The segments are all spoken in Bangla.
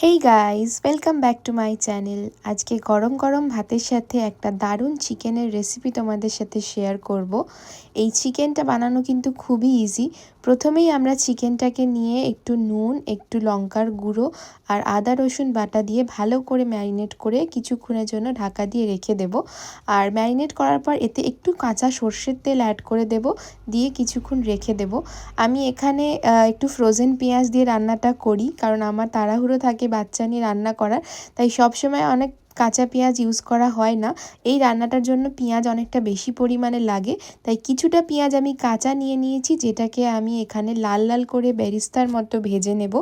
Hey guys welcome back to my channel আজকে গরম গরম ভাতের সাথে একটা দারুণ চিকেনের রেসিপি তোমাদের সাথে শেয়ার করব। এই চিকেনটা বানানো কিন্তু খুবই ইজি প্রথমেই আমরা চিকেনটাকে নিয়ে একটু নুন, একটু লঙ্কার গুঁড়ো আর আদা, রসুন বাটা দিয়ে ভালো করে ম্যারিনেট করে কিছুক্ষণের জন্য ঢাকা দিয়ে রেখে দেব। আর ম্যারিনেট করার পর এতে একটু কাঁচা সর্ষের তেল অ্যাড করে দেব, দিয়ে কিছুক্ষণ রেখে দেব। আমি এখানে একটু ফ্রোজেন পেঁয়াজ দিয়ে রান্নাটা করি, কারণ আমার তাড়াহুড়ো থাকে বাচ্চা নিয়ে রান্না করার। তাই সবসময় অনেক কাঁচা পেঁয়াজ ইউজ করা হয় না। এই রান্নাটার জন্য পেঁয়াজ অনেকটা বেশি পরিমাণে লাগে। তাই কিছুটা পেঁয়াজ আমি কাঁচা নিয়ে নিয়েছি, যেটাকে আমি এখানে লাল লাল করে বেরিস্তার মতো ভেজে নেব।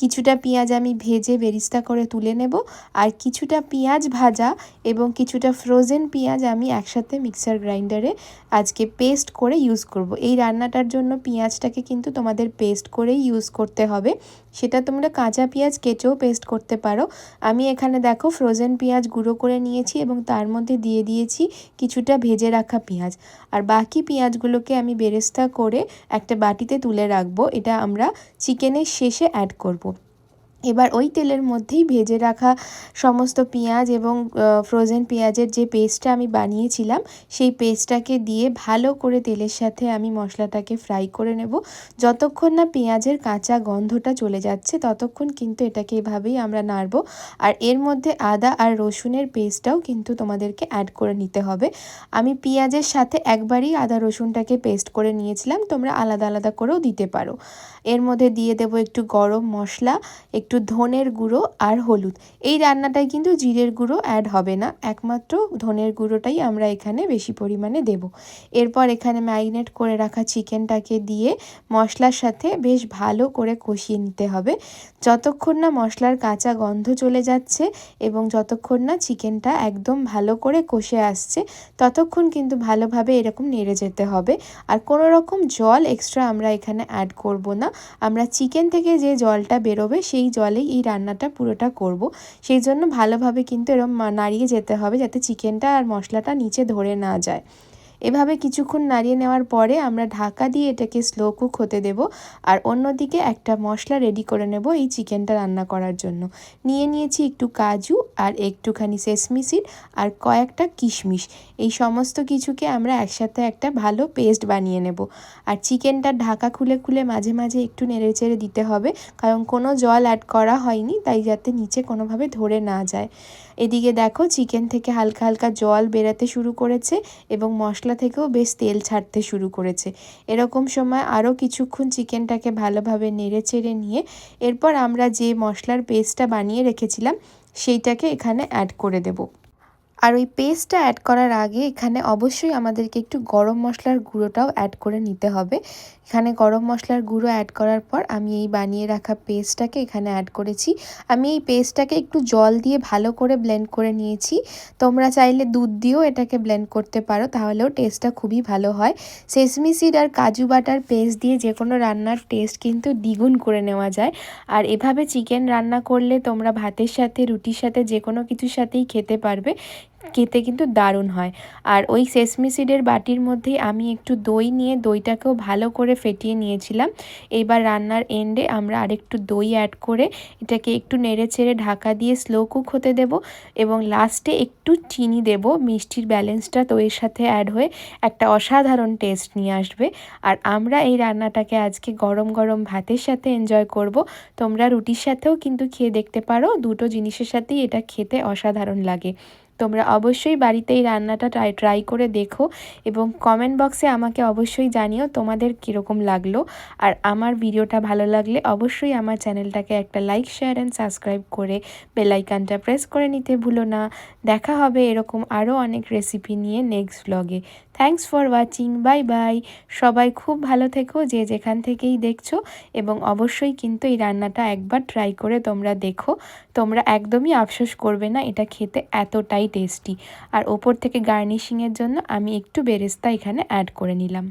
কিছুটা পেঁয়াজ আমি ভেজে বেরিস্তা করে তুলে নেব। আর কিছুটা পেঁয়াজ ভাজা এবং কিছুটা ফ্রোজেন পেঁয়াজ আমি একসাথে মিক্সার গ্রাইন্ডারে আজকে পেস্ট করে ইউজ করব। এই রান্নাটার জন্য পেঁয়াজটাকে কিন্তু তোমাদের পেস্ট করেই ইউজ করতে হবে। সেটা তোমরা কাঁচা পেঁয়াজ কেটেও পেস্ট করতে পারো। আমি এখানে দেখো ফ্রোজেন পেঁয়াজ গুঁড়ো করে নিয়েছি এবং তার মধ্যে দিয়ে দিয়েছি কিছুটা ভেজে রাখা পেঁয়াজ আর বাকি পেঁয়াজগুলোকে আমি বেরেস্তা করে একটা বাটিতে তুলে রাখব এটা আমরা চিকেনের শেষে অ্যাড করব। এবার ওই তেলের মধ্যেই ভেজে রাখা সমস্ত পেঁয়াজ এবং ফ্রোজেন পেঁয়াজের যে পেস্টটা আমি বানিয়েছিলাম, সেই পেস্টটাকে দিয়ে ভালো করে তেলের সাথে আমি মশলাটাকে ফ্রাই করে নেব। যতক্ষণ না পেঁয়াজের কাঁচা গন্ধটা চলে যাচ্ছে, ততক্ষণ কিন্তু এটাকে এভাবেই আমরা নাড়ব। আর এর মধ্যে আদা আর রসুনের পেস্টটাও কিন্তু তোমাদেরকে অ্যাড করে নিতে হবে। আমি পেঁয়াজের সাথে একবারই আদা রসুনটাকে পেস্ট করে নিয়েছিলাম, তোমরা আলাদা আলাদা করেও দিতে পারো। এর মধ্যে দিয়ে দেবো একটু গরম মশলা একটু ধনের গুঁড়ো আর হলুদ। এই রান্নাটায় কিন্তু জিরের গুঁড়ো অ্যাড হবে না। একমাত্র ধনের গুঁড়োটাই আমরা এখানে বেশি পরিমাণে দেব। এরপর এখানে ম্যারিনেট করে রাখা চিকেনটাকে দিয়ে মশলার সাথে বেশ ভালো করে কষিয়ে নিতে হবে। যতক্ষণ না মশলার কাঁচা গন্ধ চলে যাচ্ছে এবং যতক্ষণ না চিকেনটা একদম ভালো করে কষে আসছে, ততক্ষণ কিন্তু ভালোভাবে এরকম নেড়ে যেতে হবে। আর কোনো রকম জল এক্সট্রা আমরা এখানে অ্যাড করব না। আমরা চিকেন থেকে যে জলটা বেরোবে সেই জলেই এই রান্নাটা পুরোটা করব। সেই জন্য ভালোভাবে কিন্তু এরম নাড়িয়ে যেতে হবে যাতে চিকেনটা আর মশলাটা নিচে ধরে না যায়। এভাবে কিছুক্ষণ নাড়িয়ে নেওয়ার পরে আমরা ঢাকা দিয়ে এটাকে স্লো কুক হতে দেব। আর অন্যদিকে একটা মশলা রেডি করে নেব এই চিকেনটা রান্না করার জন্য। নিয়ে নিয়েছি একটু কাজু আর একটুখানি সেসমি সিড আর কয়েকটা কিশমিশ। এই সমস্ত কিছুকে আমরা একসাথে একটা ভালো পেস্ট বানিয়ে নেব। আর চিকেনটা ঢাকা খুলে খুলে মাঝে মাঝে একটু নেড়ে চেড়ে দিতে হবে, কারণ কোনো জল অ্যাড করা হয়নি, তাই যাতে নিচে কোনোভাবে ধরে না যায়। এদিকে দেখো, চিকেন থেকে হালকা হালকা জল বেরাতে শুরু করেছে এবং মশলা থেকেও বেশ তেল ছাড়তে শুরু করেছে। এরকম সময় আরও কিছুক্ষণ চিকেনটাকে ভালোভাবে নেড়ে চেড়ে নিয়ে এরপর আমরা যে মশলার পেস্টটা বানিয়ে রেখেছিলাম, সেইটাকে এখানে অ্যাড করে দেব। আর ওই পেস্টটা অ্যাড করার আগে এখানে অবশ্যই আমাদেরকে একটু গরম মশলার গুঁড়োটাও অ্যাড করে নিতে হবে। এখানে গরম মশলার গুঁড়ো অ্যাড করার পর আমি এই বানিয়ে রাখা পেস্টটাকে এখানে অ্যাড করেছি। আমি এই পেস্টটাকে একটু জল দিয়ে ভালো করে ব্লেন্ড করে নিয়েছি। তোমরা চাইলে দুধ দিয়েও এটাকে ব্লেন্ড করতে পারো, তাহলেও টেস্টটা খুবই ভালো হয়। সেসমি সিড আর কাজু বাটার পেস্ট দিয়ে যে কোনো রান্নার টেস্ট কিন্তু দ্বিগুণ করে নেওয়া যায়। আর এভাবে চিকেন রান্না করলে তোমরা ভাতের সাথে, রুটির সাথে যে কোনো কিছুর সাথেই খেতে পারবে। খেতে কিন্তু দারুণ হয়। আর ওই সেসমি সিডের বাটির মধ্যেই আমি একটু দই নিয়ে দইটাকেও ভালো করে ফেটিয়ে নিয়েছিলাম। এইবার রান্নার এন্ডে আমরা আরেকটু দই অ্যাড করে এটাকে একটু নেড়ে ছেড়ে ঢাকা দিয়ে স্লো কুক হতে দেব এবং লাস্টে একটু চিনি দেব। মিষ্টির ব্যালেন্সটা দইয়ের সাথে অ্যাড হয়ে একটা অসাধারণ টেস্ট নিয়ে আসবে। আর আমরা এই রান্নাটাকে আজকে গরম গরম ভাতের সাথে এনজয় করব। তোমরা রুটির সাথেও কিন্তু খেয়ে দেখতে পারো। দুটো জিনিসের সাথেই এটা খেতে অসাধারণ লাগে। তোমরা অবশ্যই বাড়িতে এই রান্নাটা ট্রাই ট্রাই করে দেখো এবং কমেন্ট বক্সে আমাকে অবশ্যই জানিও তোমাদের কীরকম লাগল। আর আমার ভিডিওটা ভালো লাগলে অবশ্যই আমার চ্যানেলটাকে একটা লাইক শেয়ার অ্যান্ড সাবস্ক্রাইব করে বেলাইকানটা প্রেস করে নিতে ভুলো না। দেখা হবে এরকম আরও অনেক রেসিপি নিয়ে নেক্সট ব্লগে thanks for watching bye bye সবাই খুব ভালো থেকো যে যেখান থেকেই দেখছ এবং অবশ্যই কিন্তু এই রান্নাটা একবার ট্রাই করে তোমরা দেখো। তোমরা একদমই আফসোস করবে না এটা খেতে এতটাই টেস্টি। আর ওপর থেকে গার্নিশিংয়ের জন্য আমি একটু বেরেস্তা এখানে অ্যাড করে নিলাম।